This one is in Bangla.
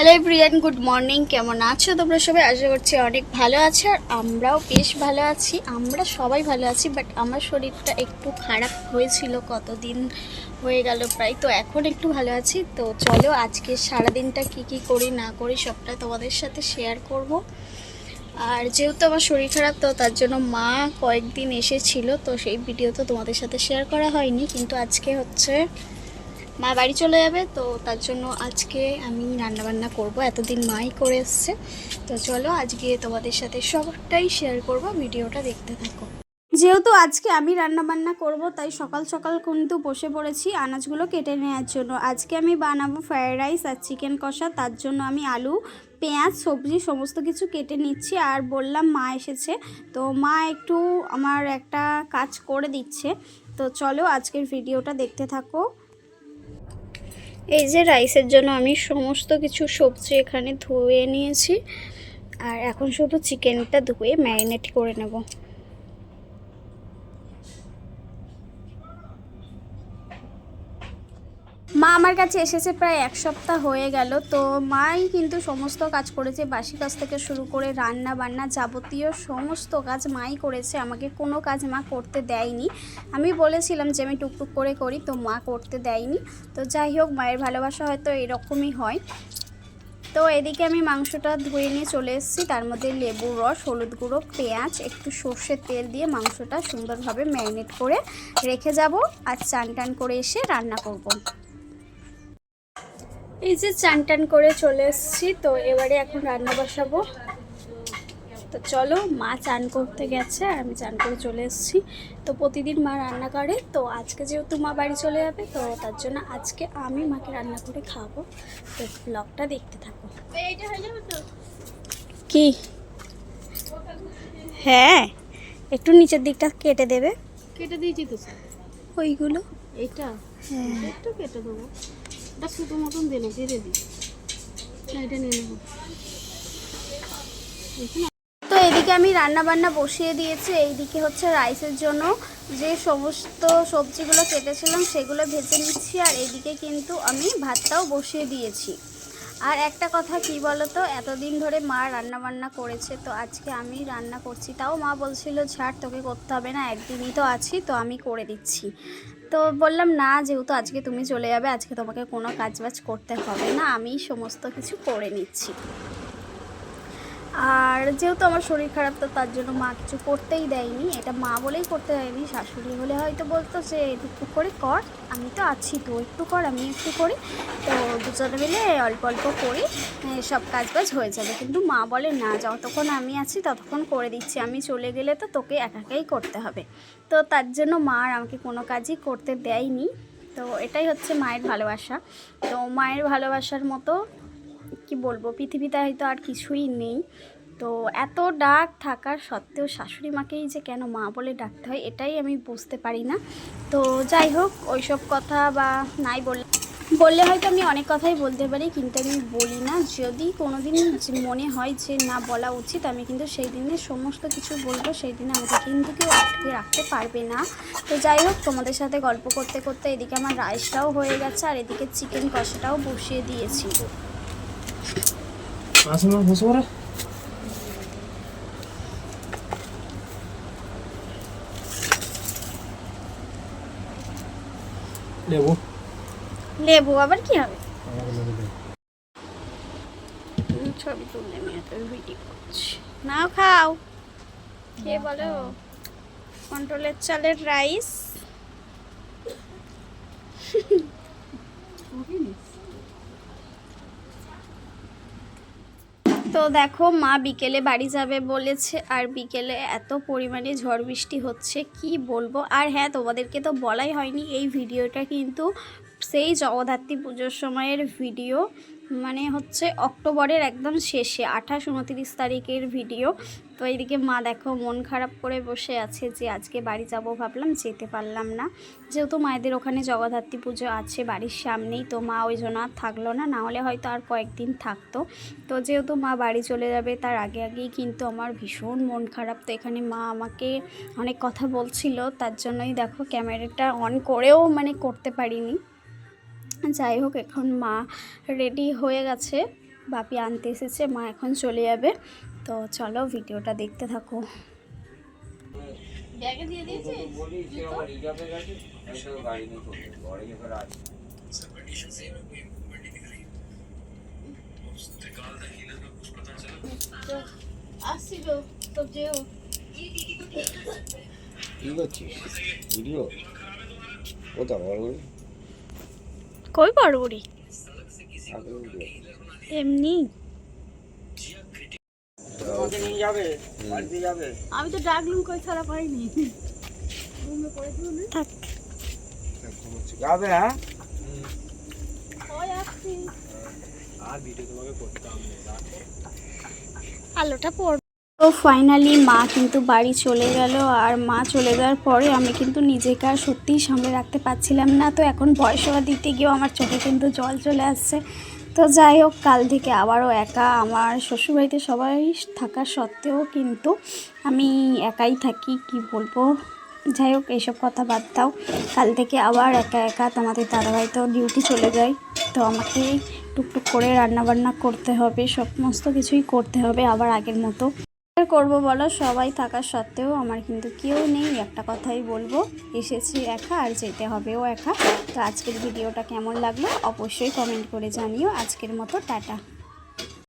হ্যালো প্রিয়ান গুড মর্নিং কেমন আছো? তোমরা সবাই? আশা করছি অনেক ভালো আছো আর আমরাও বেশ ভালো আছি। আমরা সবাই ভালো আছি বাট আমার শরীরটা একটু খারাপ হয়েছিল কতদিন হয়ে গেল প্রায়, তো এখন একটু ভালো আছি। তো চলো, আজকে সারাদিনটা কি কি করি, না করি, সবটা তোমাদের সাথে শেয়ার করব। আর যেহেতু আমার শরীর খারাপ, তো তার জন্য মা কয়েকদিন এসেছিল, তো সেই ভিডিও তো তোমাদের সাথে শেয়ার করা হয়নি, কিন্তু আজকে হচ্ছে মা বাড়ি চলে যাবে, তো তার জন্য আজকে আমি রান্নাবান্না করব। এতদিন মাই করে এসছে। তো চলো আজকে তোমাদের সাথে সবটাই শেয়ার করব, ভিডিওটা দেখতে থাকো। যেহেতু আজকে আমি রান্না বান্না করব, তাই সকাল সকাল কিন্তু বসে পড়েছি আনাজগুলো কেটে নেওয়ার জন্য। আজকে আমি বানাবো ফ্রায়েড রাইস আর চিকেন কষা। তার জন্য আমি আলু, পেঁয়াজ, সবজি, সমস্ত কিছু কেটে নিচ্ছি। আর বললাম মা এসেছে, তো মা একটু আমার একটা কাজ করে দিচ্ছে। তো চলো আজকের ভিডিওটা দেখতে থাকো। এই যে রাইসের জন্য আমি সমস্ত কিছু সবজি এখানে ধুয়ে নিয়েছি। আর এখন শুধু চিকেনটা ধুয়ে ম্যারিনেট করে নেব। মা আমার কাছে এসেছে প্রায় এক সপ্তাহ হয়ে গেল। তো মাই কিন্তু সমস্ত কাজ করেছে, বাসি কাজ থেকে শুরু করে রান্না বান্না যাবতীয় সমস্ত কাজ মাই করেছে, আমাকে কোনো কাজ মা করতে দেয়নি। আমি বলেছিলাম যে আমি টুকটুক করে করি, তো মা করতে দেয়নি। তো যাই হোক, মায়ের ভালোবাসা হয়তো এরকমই হয়। তো এদিকে আমি মাংসটা ধুয়ে নিয়ে চলে এসেছি। তার মধ্যে লেবুর রস, হলুদ গুঁড়ো, পেঁয়াজ, একটু সর্ষের তেল দিয়ে মাংসটা সুন্দরভাবে ম্যারিনেট করে রেখে যাব আর চান টান করে এসে রান্না করব। এই যে চান টান করে চলে এসেছি তো এবারে এখন রান্না বসাবো। তো চলো মা চান করতে গেছে আর আমি চান করে চলে এসেছি। তো প্রতিদিন মা রান্না করে তো আজকে যেহেতু মা বাড়ি চলে যাবে তো তার জন্য আজকে আমি মাকে রান্না করে খাব তো ব্লগটা দেখতে থাকো। কি? হ্যাঁ একটু নিচের দিকটা কেটে দেবে। কেটে দিয়েছি তো ওইগুলো? এটা হ্যাঁ। একটু কেটে দেবো। এটা মতন দিই এটা নিয়ে নেব। তো এদিকে আমি রান্না বান্না বসিয়ে দিয়েছি, এইদিকে হচ্ছে রাইসের জন্য। যে সমস্ত সবজিগুলো কেটেছিলাম, সেগুলো ভেজে নিচ্ছি, আর এইদিকে কিন্তু আমি ভাতটাও বসিয়ে দিয়েছি। আর একটা কথা, কি বলতো? এতদিন ধরে মা রান্না বান্না করেছে, তো আজকে আমি রান্না করছি। তাও মা বলছিল, ছাড়, তোকে করতে হবে না, একদিনই তো আছি, তো আমি করে দিচ্ছি। তো বললাম, না, যেহেতু আজকে তুমি চলে যাবে, আজকে তোমাকে কোনো কাজ বাজ করতে হবে না আমি সমস্ত কিছু করে নিচ্ছি। আর যেহেতু আমার শরীর খারাপ, তো তার জন্য মা কিছু করতেই দেয়নি। এটা মা বলেই করতে দেয়নি, শাশুড়ি হলে হয়তো বলতো যে একটু করে কর, আমি তো আছি, তো একটু কর, আমি একটু করি। তো দুজনে মিলে অল্প অল্প করি সব কাজ বাজ হয়ে যাবে। কিন্তু মা বলে, না, যতক্ষণ আমি আছি, ততক্ষণ করে দিচ্ছি, আমি চলে গেলে তো তোকে একাকেই করতে হবে। তো তার জন্য মা আর আমাকে কোনো কাজই করতে দেয়নি। তো এটাই হচ্ছে মায়ের ভালোবাসা। তো মায়ের ভালোবাসার মতো কি বলব, পৃথিবীতে হয়তো আর কিছুই নেই। তো এত ডাক থাকার সত্ত্বেও শাশুড়ি মাকেই যে কেন মা বলে ডাকতে হয়, এটাই আমি বুঝতে পারি না। তো যাই হোক, ওইসব কথা বা নাই বললে বললে হয়তো আমি অনেক কথাই বলতে পারি, কিন্তু আমি বলি না। যদি কোনো দিন মনে হয় যে না বলা উচিত, আমি কিন্তু সেই দিনে সমস্ত কিছু বলব, সেই দিনে আমাকে কিন্তু কেউ আটকে রাখতে পারবে না। তো যাই হোক, তোমাদের সাথে গল্প করতে করতে এদিকে আমার রাইসটাও হয়ে গেছে, আর এদিকে চিকেন কষাটাও বসিয়ে দিয়েছি। মাছ মাছ লেবু লেবু আবার কি হবে? ছবি তুললে আমি এত ভিডিও করছি। নাও খাও। কে বলো? কন্ট্রোলের চালের রাইস তো দেখো, মা বিকেলে বাড়ি যাবে বলেছে আর বিকেলে এত পরিমাণে ঝড় বৃষ্টি হচ্ছে, কি বলব? আর হ্যাঁ তোমাদেরকে তো বলাই হয়নি, এই ভিডিওটা কিন্তু সেই জগদ্ধাত্রী পুজোর সময়ের ভিডিও। মানে হচ্ছে অক্টোবরের একদম শেষে, আঠাশ উনত্রিশ তারিখের ভিডিও তো এইদিকে মা দেখো মন খারাপ করে বসে আছে যে আজকে বাড়ি যাব ভাবলাম, যেতে পারলাম না। যেহেতু মায়েদের ওখানে জগদ্ধাত্রী পুজো আছে বাড়ির সামনেই, তো মা ওই জন্য আর থাকল না। না হলে হয়তো আর কয়েকদিন থাকতো। তো যেহেতু মা বাড়ি চলে যাবে, তার আগে আগেই কিন্তু আমার ভীষণ মন খারাপ। তো এখানে মা আমাকে অনেক কথা বলছিল, তার জন্যই দেখো ক্যামেরাটা অন করেও মানে করতে পারিনি। যাই হোক এখন মা রেডি হয়ে গেছে। বাপি আনতে এসেছে মা এখন চলে যাবে। তো চলো ভিডিওটা দেখতে থাকো। ব্যাগে দিয়ে দিয়েছিস? কি করছিস? ভিডিও? কোথা বড় কই বড়বড়ি এমনি। যাবে আমি তো ডাকলুম কই ছাড়া পাইনি। থাক। যাবে হ্যাঁ আলোটা পড়বে। তো ফাইনালি মা কিন্তু বাড়ি চলে গেল। আর মা চলে যাওয়ার পরে আমি কিন্তু নিজেকে আর সত্যিই সামলে রাখতে পারছিলাম না। তো এখন বয়সবা দিতে গিয়েও আমার চোখে কিন্তু জল চলে আসছে। তো যাই হোক, কাল থেকে আবারও একা আমার শ্বশুরবাড়িতে সবাই থাকা সত্ত্বেও কিন্তু আমি একাই থাকি, কি বলব? যাই হোক, এইসব কথা বাদ দাও। কাল থেকে আবার একা একা তোমাদের দাদাভাই তো ডিউটি চলে যায়। তো আমাকে টুকটুক করে রান্নাবান্না করতে হবে, সমস্ত কিছুই করতে হবে আবার আগের মতো। করব বলো? সবাই থাকা সত্ত্বেও আমার কিন্তু কেউ নেই, একটা কথাই বলব। এসেছি একা আর যেতে হবেও একা। তো আজকের ভিডিওটা কেমন লাগল? অবশ্যই কমেন্ট করে জানিও। আজকের মতো, টাটা।